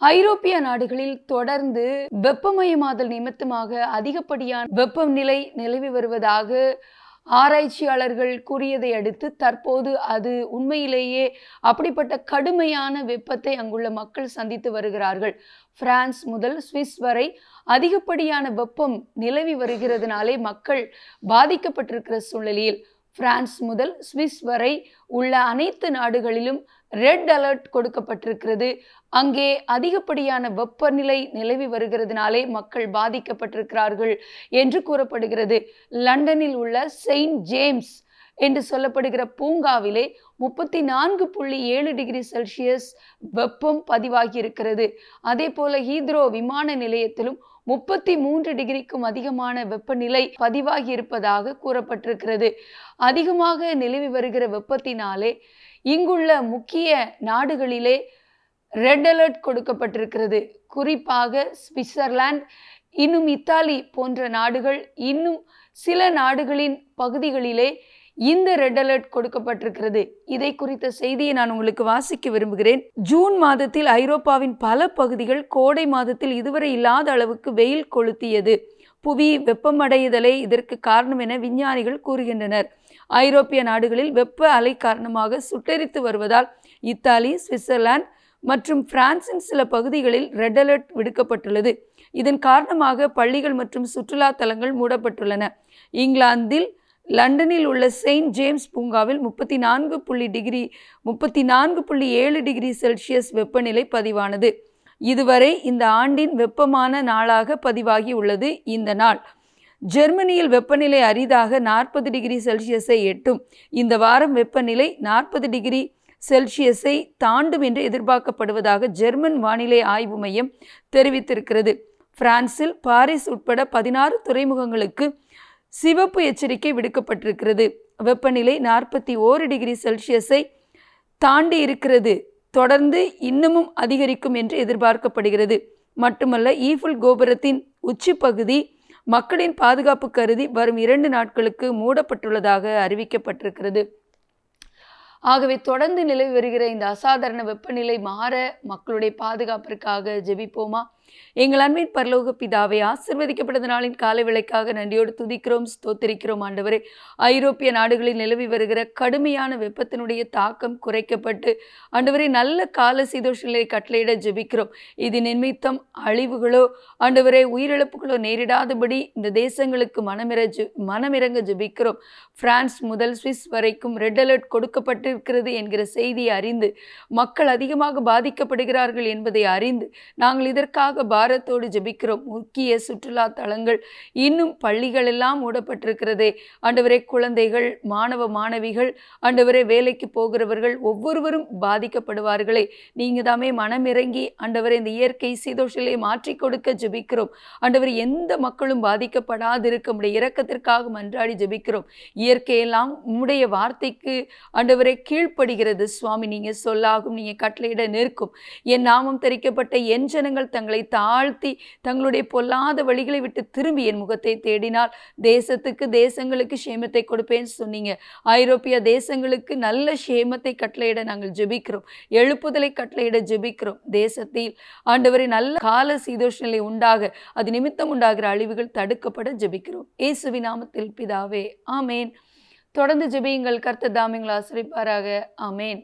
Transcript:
ஐரோப்பிய நாடுகளில் தொடர்ந்து வெப்பமயமாதல் நிமித்தமாக அதிகப்படியான வெப்பநிலை நிலவி வருவதாக ஆராய்ச்சியாளர்கள் கூறியதை அடுத்து தற்போது அது உண்மையிலேயே அப்படிப்பட்ட கடுமையான வெப்பத்தை அங்குள்ள மக்கள் சந்தித்து வருகிறார்கள். பிரான்ஸ் முதல் சுவிஸ் வரை அதிகப்படியான வெப்பம் நிலவி வருகிறதுனாலே மக்கள் பாதிக்கப்பட்டிருக்கிற சூழ்நிலையில் பிரான்ஸ் முதல் சுவிஸ் வரை உள்ள அனைத்து நாடுகளிலும் ரெட் அலர்ட் கொடுக்கப்பட்டிருக்கிறது. அங்கே அதிகப்படியான வெப்பநிலை நிலவி வருகிறதுனாலே மக்கள் பாதிக்கப்பட்டிருக்கிறார்கள் என்று கூறப்படுகிறது. லண்டனில் உள்ள செயின்ட் ஜேம்ஸ் என்று சொல்லப்படுகிற பூங்காவிலே முப்பத்தி நான்கு புள்ளி ஏழு டிகிரி செல்சியஸ் வெப்பம் பதிவாகி இருக்கிறது. அதே போல ஹீத்ரோ விமான நிலையத்திலும் முப்பத்தி மூன்று டிகிரிக்கும் அதிகமான வெப்பநிலை பதிவாகி இருப்பதாக கூறப்பட்டிருக்கிறது. அதிகமாக நிலவி வருகிற வெப்பத்தினாலே இங்குள்ள முக்கிய நாடுகளிலே ரெட் அலர்ட் கொடுக்கப்பட்டிருக்கிறது. குறிப்பாக சுவிட்சர்லாந்து இன்னும் இத்தாலி போன்ற நாடுகள் இன்னும் சில நாடுகளின் பகுதிகளிலே இந்த ரெட் அலர்ட் கொடுக்கப்பட்டிருக்கிறது. இதை குறித்த செய்தியை நான் உங்களுக்கு வாசிக்க விரும்புகிறேன். ஜூன் மாதத்தில் ஐரோப்பாவின் பல பகுதிகள் கோடை மாதத்தில் இதுவரை இல்லாத அளவுக்கு வெயில் கொளுத்தியது. புவி வெப்பமடைதலே இதற்கு காரணம் என விஞ்ஞானிகள் கூறுகின்றனர். ஐரோப்பிய நாடுகளில் வெப்ப அலை காரணமாக சுட்டெரித்து வருவதால் இத்தாலி சுவிட்சர்லாந்து மற்றும் பிரான்சின் சில பகுதிகளில் ரெட் அலர்ட் விடுக்கப்பட்டுள்ளது. இதன் காரணமாக பள்ளிகள் மற்றும் சுற்றுலா தலங்கள் மூடப்பட்டுள்ளன. இங்கிலாந்தில் லண்டனில் உள்ள செயின்ட் ஜேம்ஸ் பூங்காவில் முப்பத்தி நான்கு புள்ளி டிகிரி முப்பத்தி நான்கு புள்ளி ஏழு டிகிரி செல்சியஸ் வெப்பநிலை பதிவானது. இதுவரை இந்த ஆண்டின் வெப்பமான நாளாக பதிவாகி உள்ளது இந்த நாள். ஜெர்மனியில் வெப்பநிலை அரிதாக நாற்பது டிகிரி செல்சியஸை எட்டும். இந்த வாரம் வெப்பநிலை நாற்பது டிகிரி செல்சியஸை தாண்டும் என்று எதிர்பார்க்கப்படுவதாக ஜெர்மன் வானிலை ஆய்வு மையம் தெரிவித்திருக்கிறது. பிரான்சில் பாரிஸ் உட்பட பதினாறு துறைமுகங்களுக்கு சிவப்பு எச்சரிக்கை விடுக்கப்பட்டிருக்கிறது. வெப்பநிலை நாற்பத்தி ஓரு டிகிரி செல்சியஸை தாண்டி இருக்கிறது. தொடர்ந்து இன்னமும் அதிகரிக்கும் என்று எதிர்பார்க்கப்படுகிறது. மட்டுமல்ல ஈஃபில் கோபுரத்தின் உச்சி பகுதி மக்களின் பாதுகாப்பு கருதி வரும் இரண்டு நாட்களுக்கு மூடப்பட்டுள்ளதாக அறிவிக்கப்பட்டிருக்கிறது. ஆகவே தொடர்ந்து நிலவி வருகிற இந்த அசாதாரண வெப்பநிலை மாற மக்களுடைய பாதுகாப்பிற்காக ஜெபிப்போமா? எங்கள் அன்பின் பரலோக பிதாவை ஆசிர்வதிக்கப்பட்ட நாளின் காலை விலைக்காக நன்றியோடு துதிக்கிறோம் ஸ்தோத்திரிக்கிறோம் ஆண்டவரே. ஐரோப்பிய நாடுகளில் நிலவி வருகிற கடுமையான வெப்பத்தினுடைய தாக்கம் குறைக்கப்பட்டு ஆண்டவரே நல்ல கால சீதோஷங்களை கட்டளையிட ஜெபிக்கிறோம். இது நிமித்தம் அழிவுகளோ ஆண்டவரே உயிரிழப்புகளோ நேரிடாதபடி இந்த தேசங்களுக்கு மனமிர ஜெ மனமிறங்க ஜெபிக்கிறோம். பிரான்ஸ் முதல் சுவிஸ் வரைக்கும் ரெட் அலர்ட் கொடுக்கப்பட்டிருக்கிறது என்கிற செய்தியை அறிந்து மக்கள் அதிகமாக பாதிக்கப்படுகிறார்கள் என்பதை அறிந்து நாங்கள் இதற்காக பாரத்தோடு ஜெபிக்கிறோம் முக்கிய சுற்றுலா தலங்கள் இன்னும் பள்ளிகள் எல்லாம் மூடப்பட்டிருக்கிறதே. ஆண்டவரே குழந்தைகள் மாணவ மாணவிகள் ஆண்டவரே வேலைக்கு போகிறவர்கள் ஒவ்வொருவரும் பாதிக்கப்படுவார்களே. நீங்க தாமே மனமிறங்கி ஆண்டவரே இந்த இயற்கை சீதோஷலை மாற்றி கொடுக்க ஜெபிக்கிறோம். ஆண்டவர் எந்த மக்களும் பாதிக்கப்படாதிருக்க முடிய இறக்கத்திற்காக மன்றாடி ஜெபிக்கிறோம். இயற்கையெல்லாம் உம்முடைய வார்த்தைக்கு அண்டவரே கீழ்ப்படுகிறது. சுவாமி நீங்க சொல்லாகும் நீங்க கட்டளையிட நிற்கும். என் நாமம் தெரிக்கப்பட்ட என் ஜனங்கள் தங்களை தாழ்த்தி தங்களுடைய பொல்லாத வழிகளை விட்டு திரும்பி என் முகத்தை தேடினால் தேசத்துக்கு தேசங்களுக்கு சேமத்தை கொடுப்பேன்னு சொன்னீங்க. ஐரோப்பிய தேசங்களுக்கு நல்ல சேமத்தை கட்டளையிட நாங்கள் ஜெபிக்கிறோம். எழுப்புதலை கட்டளையிட ஜெபிக்கிறோம். தேசத்தில் ஆண்டவரை நல்ல கால சீதோஷ உண்டாக அது நிமித்தம் உண்டாகிற அழிவுகள் தடுக்கப்பட ஜெபிக்கிறோம். இயேசுவி நாமத்தில் பிதாவே ஆமேன். தொடர்ந்து ஜெபியுங்கள். கர்த்த தாமிங்களை ஆசிரிப்பாராக. ஆமேன்.